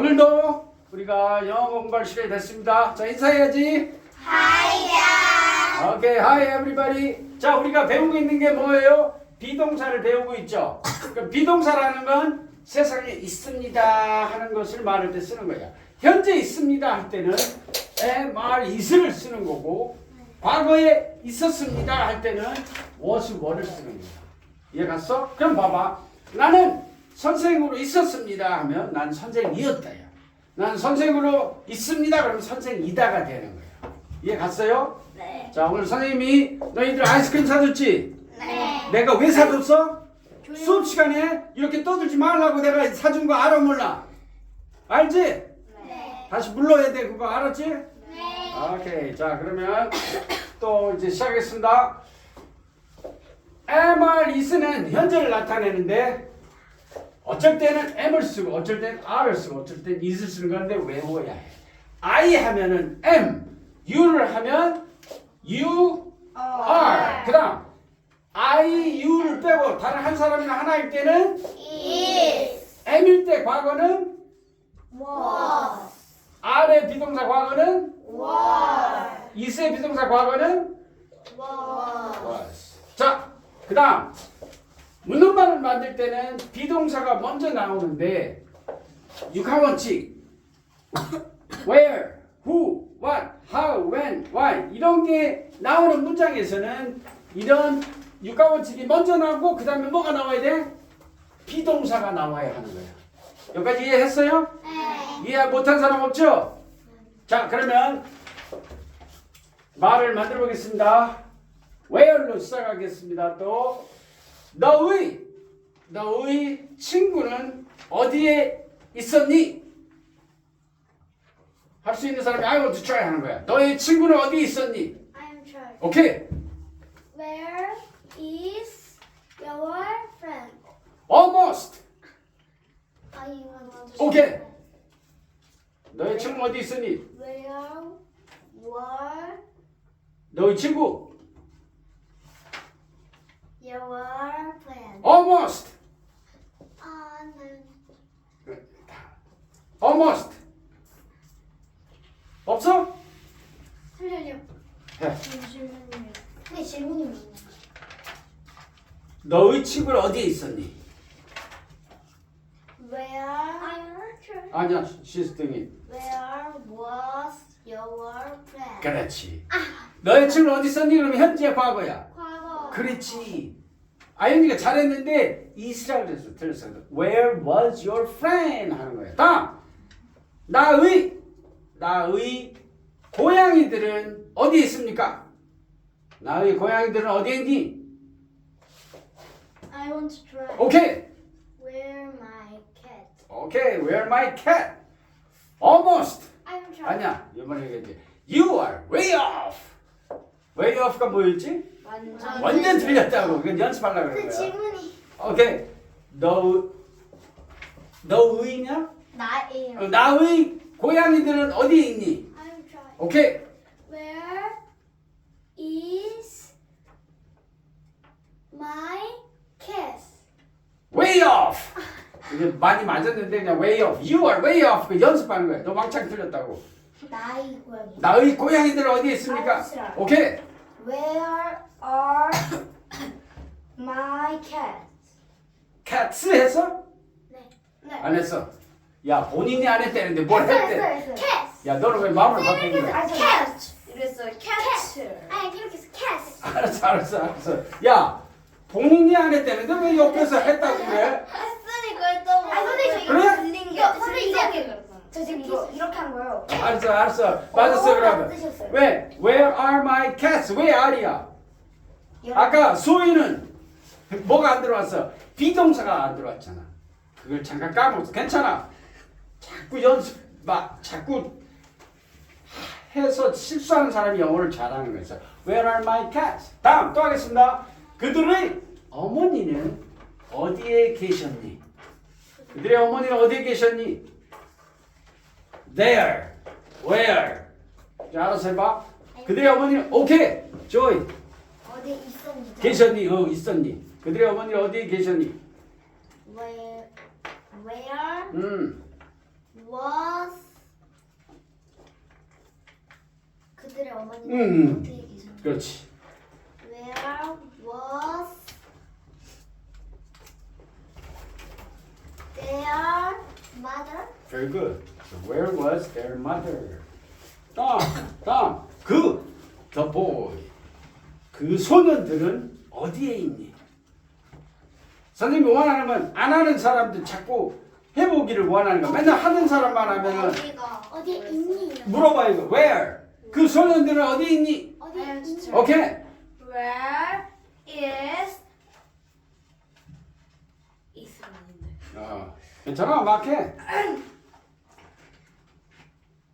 오늘도 우리가 영어 공부할 시간이 됐습니다. 자, 인사해야지. 하이야. 오케이, hi everybody. 자, 우리가 배우고 있는 게 뭐예요? 비동사를 배우고 있죠. 그러니까 비동사라는 건 세상에 있습니다 하는 것을 말할 때 쓰는 거야. 현재 있습니다 할 때는 am, are, is를 쓰는 거고 과거에 있었습니다 할 때는 was, were를 쓰는 거야. 이해 갔어? 그럼 봐봐. 나는 선생으로 있었습니다 하면 난 선생이었다야. 난 선생으로 있습니다 그러면 선생이다가 되는 거야. 이해 갔어요? 네. 자 오늘 선생님이 너희들 아이스크림 사줬지? 네. 내가 왜 사줬어? 수업 시간에 이렇게 떠들지 말라고 내가 사준 거 알아 몰라? 알지? 네. 다시 불러야 돼 그거 알았지? 네. 오케이 자 그러면 또 이제 시작하겠습니다 MR is는 현재를 나타내는데 어쩔 때는 M을 쓰고 어쩔 때는 R을 쓰고 어쩔 때는 is를 쓰는 건데 외워야 해. I 하면은 M U를 하면 U R. 그 다음 I, U를 빼고 다른 한 사람이나 하나일 때는 is. M일 때 과거는 was. R의 비동사 과거는 was. Is의 비동사 과거는 was. Was. 자, 그 다음 문론반을 만들 때는 비동사가 먼저 나오는데 육하원칙 where, who, what, how, when, why 이런 게 나오는 문장에서는 이런 육하원칙이 먼저 나오고 그 다음에 뭐가 나와야 돼? 비동사가 나와야 하는 거야. 여기까지 이해했어요? 네. 이해 못한 사람 없죠? 자 그러면 말을 만들어 보겠습니다. where로 시작하겠습니다. 또 너의 너의 친구는 어디에 있었니? 할 수 있는 사람이 I want to try 하는 거야. 너의 친구는 어디에 있었니? I'm trying. 오케이. Where is your friend? almost. I want to 오케이. 너의 친구 어디 있었니? Where were 너의 친구 your? Almost. On almost. 없어? 잠시만요. 해. 잠시만요. 근데 질문이 뭐냐? 너의 친구는 어디에 있었니? Where. 아니야, 시스템이. Where was your friend? 그렇지. 너의 친구는 어디 있었니? 그러면 현재 과거야. 과거. 그렇지. 아윤이가 잘했는데 이스라고 그랬어. 들렸어. Where was your friend? 하는 거야. 다음. 나의 나의 고양이들은 어디에 있습니까? 나의 고양이들은 어디에 있니? I want to try. 오케이. Where my cat? 오케이. Where my cat? Almost. I'm trying. 아니야. 이번에 얘기했지. You are way off. way off가 뭐였지? 완전. 완전 틀렸다고. 이건 연습하려고 그런 그 거야. 질문이 오케이. 너, 너 의냐? 나예요. 어, 나의 고양이들은 어디에 있니? I'm trying. 오케이. Where is my cat? way off. 이게 많이 맞았는데 그냥 way off. You are way off. 그 연습하는 거야. 너 왕창 틀렸다고. 나의 고양이. 나의 고양이들은 어디에 있습니까? 오케이. Where are my cats? cats 했어? 네. 네. 안 했어. 야 본인이 안 했다는데 뭘 했어요, 했대? 했어요, 했어요. Cats. 야 너는 왜 마음을 바꾸는 거야? cat. 이랬어요. cat. 아니 이렇게 해서 cat. 알았어 알았어 알았어. 야 본인이 안 했다는데 왜 옆에서 했다고 그래? 했으니까 했다고. 아니, 선생님, 이거 그래? 들린 게 이거 선생님, 들린 이거- 게 그랬어. 저 지금 이거 이렇게 한 거예요. 알았어 알았어 맞았어 어, 그러면 뜨셨어요. 왜 Where are my cats? 왜 R이야? 아까 소희는 뭐가 안 들어왔어? 비동사가 안 들어왔잖아. 그걸 잠깐 까먹었어. 괜찮아. 자꾸 연습 막 자꾸 해서 실수하는 사람이 영어를 잘하는 거였어. Where are my cats? 다음 또 하겠습니다. 그들의 어머니는 어디에 계셨니? 그들의 어머니는 어디에 계셨니? There. Where? 자, 알아서 해봐. 그들의 어머니는 오케이. Joy. 어디 있었는지. 계셨니? 어, 있었니? 그들의 어머니는 어디에 계셨니? Where Where 음. was 그들의 어머니는 음. 어떻게 계셨나요? 그렇지. Where was their mother? Very good. So where was their mother? 다음, 다음. 그, the boy. 그 소년들은 어디에 있니? 선생님이 원하는 건 안 하는 사람들 자꾸 해보기를 원하는 거. 맨날 하는 사람만 하면은 어디가 어디에 있니? 물어봐 이거. Where? 그 소년들은 어디 있니? 아유, 있니? 오케이. Where is 이스라엘인데 어, 괜찮아, 막해.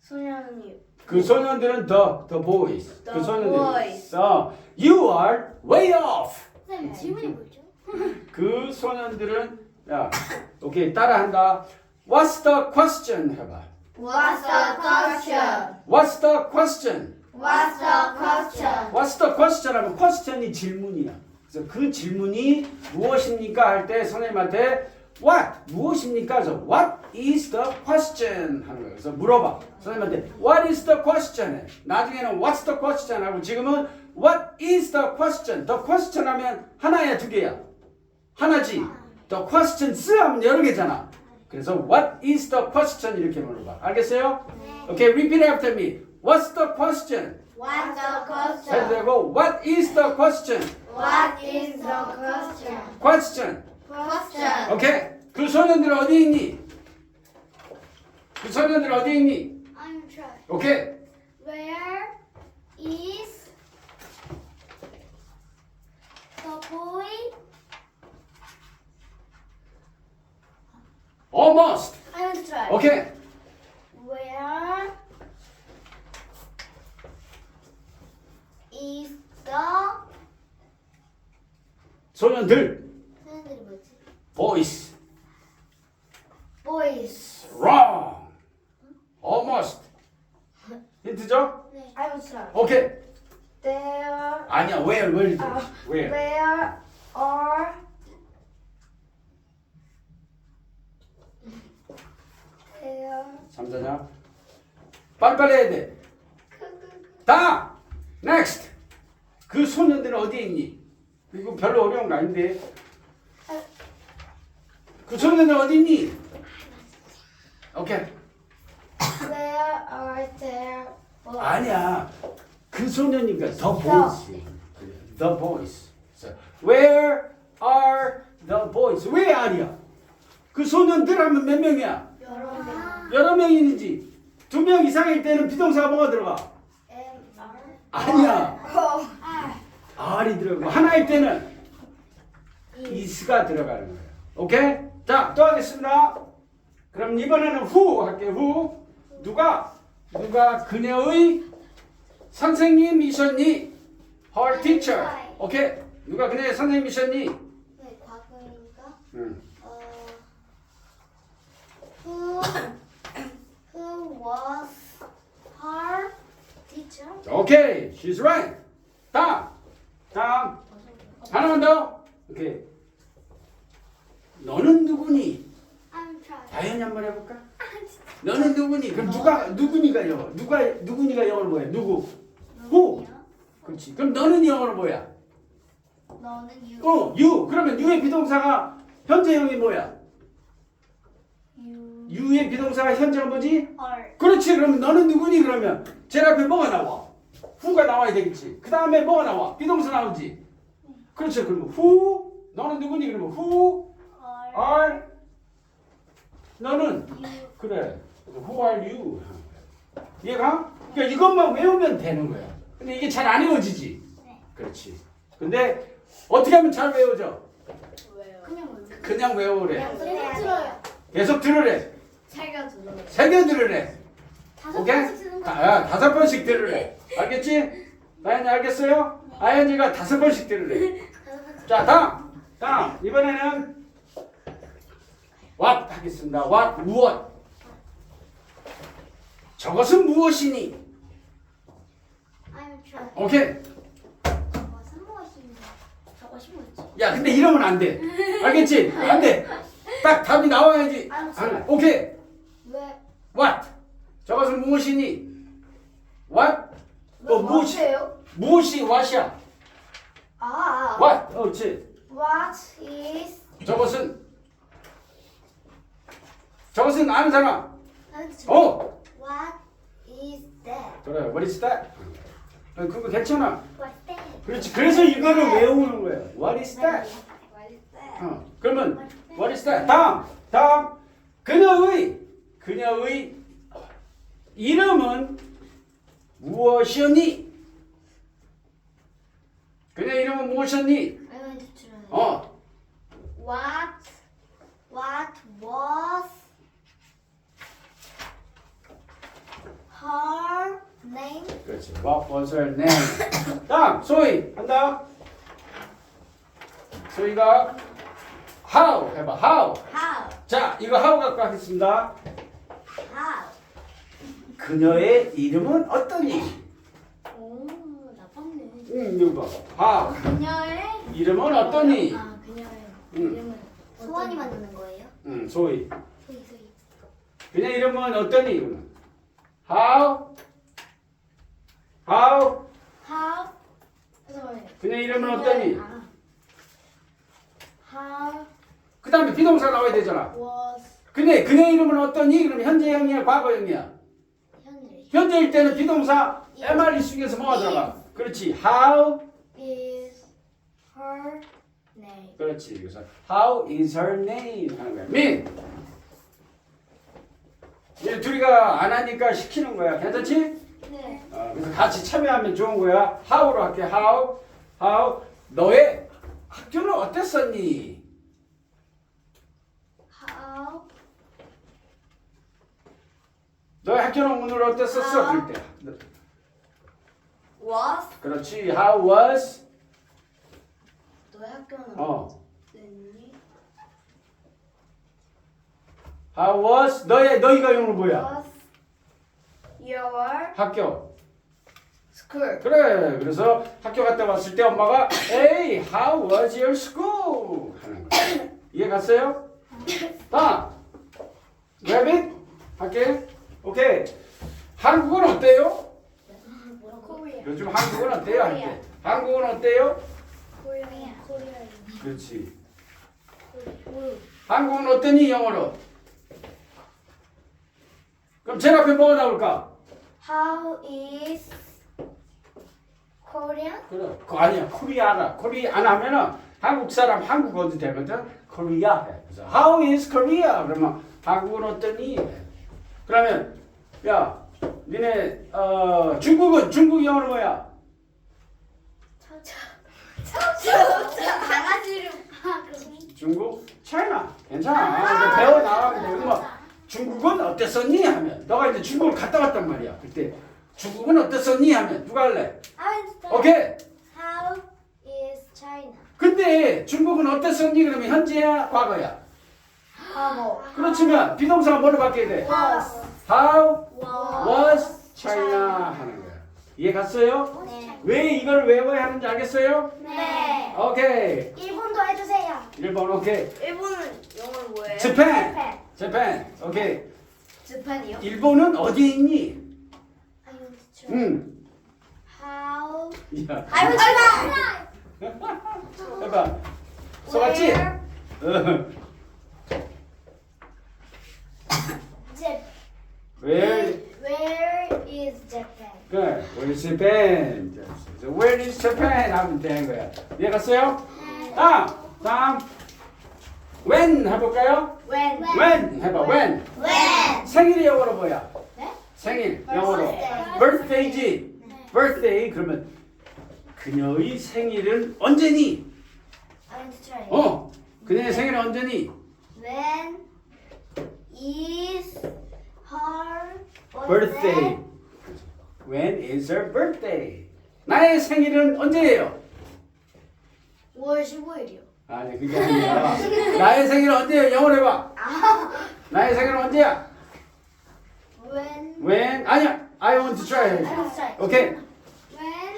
소년이 그 소년들은 the the boys. 그 The 소년들. boys. 어, you are way off. 선생님 질문이 뭐죠? 그 소년들은 야, 오케이 따라한다. What's the question? 해봐. What's the question? What's the question? What's the question? What's the question? 하면 question이 질문이야. 그래서 그 질문이 무엇입니까? 할 때 선생님한테 what 무엇입니까? 그래서 what is the question 하는 거예요. 그래서 물어봐. 선생님한테 what is the question? 해. 나중에는 what's the question 하고 지금은 what is the question? the question 하면 하나야 두 개야. 하나지. the questions 하면 여러 개잖아. 그래서 what is the question 이렇게 물어봐. 알겠어요? Okay, repeat after me. What's the question? What's the question? 되고 what is the question? What is the question? question. Question. 오케이. 그 소년들 어디 있니? 그 소년들 어디 있니? I'm trying. 오케이. Where is the boy? Almost. I'm trying. 오케이. Where is the 소년들 사람들이 뭐지? boys. Boys. wrong. almost. 힌트죠? 네. I'm sorry. 오케이. There 아니야. where where 아, where? where are there 잠자냐? 빨리빨리 해야 돼. 다. next. 그 소년들은 어디에 있니? 이거 별로 어려운 거 아닌데. 그 소년들 어디 있니? 오케이. where are there boys? 아니야. 그 소년이니까 the boys. The boys. So, Where are the boys? 왜 아니야? 그 소년들 하면 몇 명이야? 여러 명. 여러 명이지. 두 명 이상일 때는 비동사가 뭐가 들어가? 아니야. R이 들어가고 하나일 때는 is가 들어가는 거예요. 오케이? 자, 또 하겠습니다. 그럼 이번에는 who 할게요. who. 누가 누가 그녀의 선생님이셨니? her teacher. 오케이? 누가 그녀의 선생님이셨니? 네, 과거이니까 응. 어 who was her teacher? 오케이. She's right. 다음. 다음. 하나만 더. 오케이. 너는 누구니? I'm trying. 다현이 한번 해볼까? 너는 누구니? 그럼 누가 누구니가 영어? 누가 누구니가 영어로 뭐야? 누구? who. 그렇지. 그럼 너는 영어로 뭐야? 너는 you. 어, you. 그러면 you의 비동사가 현재형이 뭐야? You you의 비동사가 현재가 뭐지? are 그렇지. 그러면 너는 누구니? 그러면 제일 앞에 뭐가 나와? who가 나와야 되겠지. 그 다음에 뭐가 나와? 비동사 나오지. 그렇죠. 그러면 who 너는 누구니? 그러면 who are are 너는 you 그래. Who are you? 얘가 그러니까 이것만 외우면 되는 거야. 근데 이게 잘 안 외워지지. 네. 그렇지. 근데 어떻게 하면 잘 외워져? 왜요? 그냥 뭐 그냥 외우래. 그냥 계속 들어요. 계속 들으래. 새겨 들어. 새겨 들으래. 다섯 오케이? 번씩 쓰는 다, 거. 아, 다섯 번씩 들으래. 알겠지? 나연이 알겠어요? 아연이가 다섯 번씩 들으래. 다섯 번씩. 자, 다음. 다음. 이번에는 what 하겠습니다. what 무엇? 저것은 무엇이니? I'm. 오케이. 무슨 무엇인데? 저것이 뭐지? 야, 근데 이러면 안 돼. 알겠지? 안 돼. 딱 답이 나와야지. 알았어. 아, 오케이. 왜 what? 저것은 무엇이니? what? 어, 무엇이? 뭐예요? 무엇이 what이야? 아. what? 어, 그렇지. What is 저것은 저것은 아는 사람. 어, What is that? 그래. what is that? 어, 그거 괜찮아. What's that? 그렇지. 그래서 이거를 외우는 거예요. what is that? What is that? 어, 그러면 what is that? 다음, 다음 그녀의 그녀의 이름은 무엇이었니? 그녀 이름은 무엇이었니? I want to try. 어, What? What was her name? 그렇지. What was her name? 다음 소희 한다. 소희가 how 해봐. how. How? 자, 이거 how 갖고 하겠습니다. 그녀의 이름은 어떠니? 오, 나빴네. 응, 이거 봐. how. 그녀의 이름은 어떠니? 아, 그녀의 응. 이름은 소원이 만드는 거예요? 응, 소희. 소희 소희. 그녀 이름은 어떠니? 이거는 how. how. How? 잠깐만요. 그녀 이름은 어떠니? 아. How 그 다음에 비동사 나와야 되잖아. was 근데 그녀 이름은 어떠니? 그럼 현재형이야, 과거형이야? 현재 현재일 때는 비동사 MR 이숙에서 뭐가 들어가? 그렇지. How? is her name? 그렇지. 그래서 How is her name? 하는 거야. 민. 얘 둘이가 안 하니까 시키는 거야. 괜찮지? 네. 어, 그래서 같이 참여하면 좋은 거야. How로 할게. How? How? 너의 학교는 어땠었니? How 너의 학교는 오늘 어땠었어? How? 그럴 때. Was 그렇지. How was? 너의 학교는 어. 어땠니? How was? 너의 너희가 용어 뭐야? Was your 학교. school? 그래. 그래서 학교 갔다 왔을 때 엄마가 Hey, how was your school? 하는 거야. 이해 갔어요? 다음. Rabbit 할게. 오케이. 한국은 어때요? 요즘 한국은 어때요? 할 때. 한국은 어때요? Korea Korea 그렇지. Korea 한국은 어떠니 영어로? 그럼 제일 앞에 뭐가 나올까? How is Korea? 그래. 그 아니야. 코리아라. 코리아 안 하면은 한국 사람 한국어도 되거든. 코리아 해. 그래서 How is Korea? 그러면 한국은 어떠니? 그러면 야, 니네 어 중국은 중국 영어로 뭐야? 강아지를 아 중국? 차이나. 괜찮아. 이제 배워 나가면 돼. 뭐 중국은 어땠었니? 하면 너가 이제 중국을 갔다 왔단 말이야. 그때 중국은 어땠었니? 하면 누가 할래? 오케이. How is China? 근데 중국은 어땠었니? 그러면 현재야, 과거야. 과거. 그렇지만 비동사가 뭐로 바뀌어야 돼? Was How was China 하는 거야. 이해 갔어요? 네. 왜 이걸 외워야 하는지 알겠어요? 네. 오케이. 일본도 해주세요. 1번 오케이. 일본은 영어로 뭐예요? 재팬. 네. 재팬. 오케이. 재팬이요? 일본은 어디에 있니? To try. 응. How 야. To try. 해봐. 속았지? Where 어. Jap- Where? Where is Japan? 그래. Where is Japan? 그래서 Where is Japan? 하면 되는 거야. 이해 갔어요? 다음. 다음. When 해볼까요? When? When 해봐. When. When? 생일이 영어로 뭐야? 네? 생일 영어로. Birthday. birthday지. 네. birthday 그러면 그녀의 생일은 언제니? I want to try. 어. 그녀의 생일은 언제니? When is her birthday. When is her birthday? 나의 생일은 언제예요? 5월 15일이요. 아니 그게 아니라 나의 생일은 언제예요? 영어로 해봐. 나의 생일은 언제야? When When 아니야. I want to try. I want to try. 오케이. When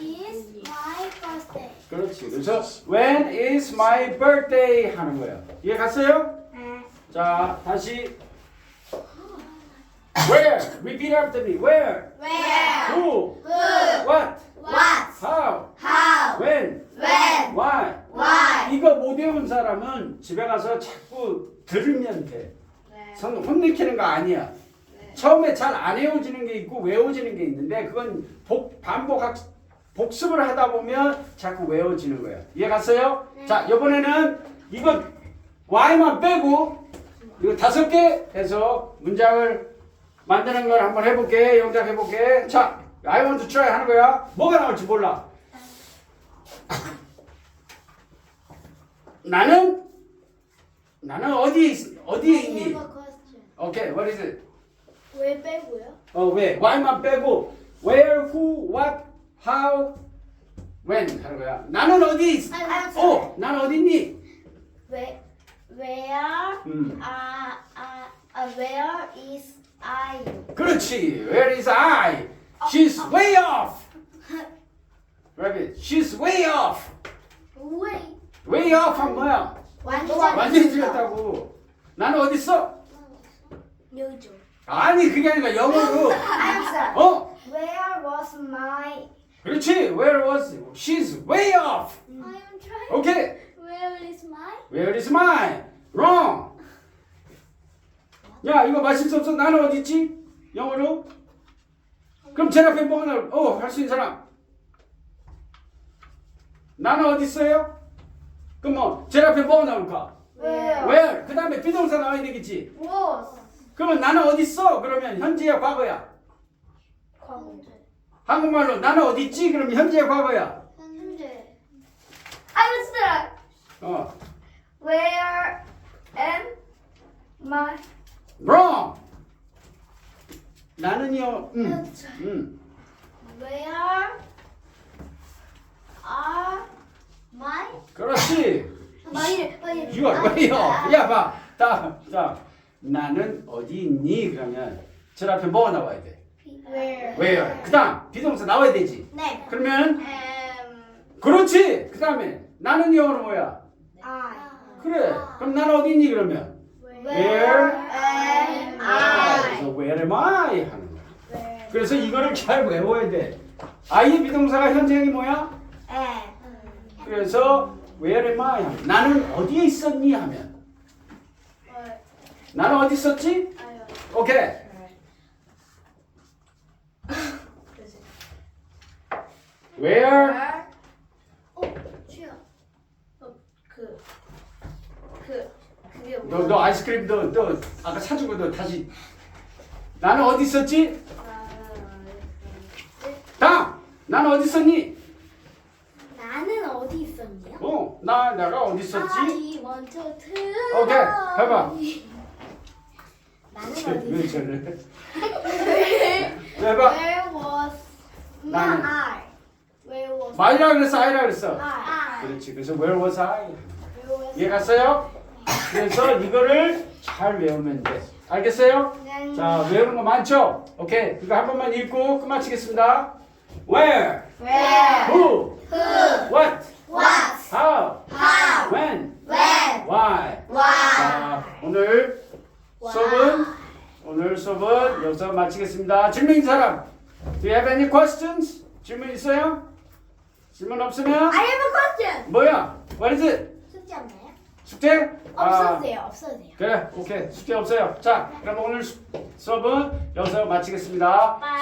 is my birthday? 그렇지. 그래서 When is my birthday 하는 거야. 이해 갔어요? 네. 자 다시 Where? Repeat after me. Where? Where? Who? Who? What? What? How? How? When? When? Why? Why? 이거 못 외운 사람은 집에 가서 자꾸 들으면 돼. 네. 선 혼내키는 거 아니야. 처음에 잘 안 외워지는 게 있고 외워지는 게 있는데 그건 복, 반복 학, 복습을 하다 보면 자꾸 외워지는 거야. 이해 갔어요? 자, 이번에는 이거 Y만 빼고 이거 다섯 개 해서 문장을 만드는 걸 한번 해볼게. 영작 해볼게. 자, I want to try 하는 거야. 뭐가 나올지 몰라. 나는 나는 어디에 있, 어디에 있니? 오케이, what is it? 왜 빼고요? 어, 왜? Y만 빼고 where, who, what, how, when 하는 거야. 나는 어디 있? 어, 나는 어디 있니? Where? Where? 음. Uh, uh, uh, where is I? 그렇지. Where is I? She's way off. Rabbit, she's way off. Wait. way off 한 뭐야? 완전 완전히 틀렸다고. 나는 어디 있어? 요즘. 아니 그게 아니라 영어로. I'm sorry. 어? Where was my? 그렇지. Where was? She's way off. I am trying. 오케이. Where is my? Where is mine? Wrong. 야 이거 마실 수 없어. 나는 어디 있지? 영어로? 그럼 제 앞에 뭐가 나올? 어할 수 있는 사람. 나는 어디 있어요? 그럼 뭐제 앞에 뭐가 나올까? Where? Where? 그 다음에 비동사 나와야 되겠지. Was. 그러면 나는 어디 있어? 그러면 현재야 과거야. 과거. 한국말로 나는 어디 있지? 그러면 현재야 과거야. 현재. I'm sorry. 어. Where am my? Wrong. 나는요. 음. 음. Where are my? 그렇지. 마이 마이. 이거 왜요? 야 봐. 자, 자. 나는 어디 있니? 그러면 저 앞에 뭐가 나와야 돼? Where? 왜요? 그다음 비동사 나와야 되지. 네. 그러면 Um. 그렇지. 그다음에 나는 영어로 뭐야? I. 그래. 그럼 나는 어디 있니 그러면? Where am I? 그래서 where am I 하는 거야. 그래서 이거를 잘 외워야 돼. I의 비동사가 현재형이 뭐야? am? 그래서 where am I 하면 나는 어디에 있었니 하면 나는 어디 있었지? 오케이. Where? 어, 주야. 그, 그, 그게 너? 너 아이스크림 너, 너 아까 사준 거 너 다시 나는 어디 있었지? 다음 나는 어디 있었니? 나는 어디 있었냐? 어, 나 내가 어디 있었지? I want to tell. 오케이, 해봐. 나는 쟤, 어디 왜? 저래? 해봐. Where was 나는. I? Where was 마이라 그랬어, 아이라 그랬어. I? 그렇지. 그래서 where was I? Where was 이해 갔어요? 그래서 이거를 잘 외우면 돼. 알겠어요? 네. 자, 외우는 거 많죠? 오케이. 이거 한 번만 읽고 끝마치겠습니다. Where? Where? Who? Who? What? What? How? How? When? When? Why? Why? 자, 오늘 수업은 오늘 수업은 여기서 마치겠습니다. 질문 있는 사람? Do you have any questions? 질문 있어요? 질문 없으면 I have a question. 뭐야? What is it? 숙제 없나요? 숙제? 없어도 돼요. 없어도 돼요. 그래, 오케이. 숙제 없어요. 자, 그럼 오늘 수- 수업은 여기서 마치겠습니다. Bye.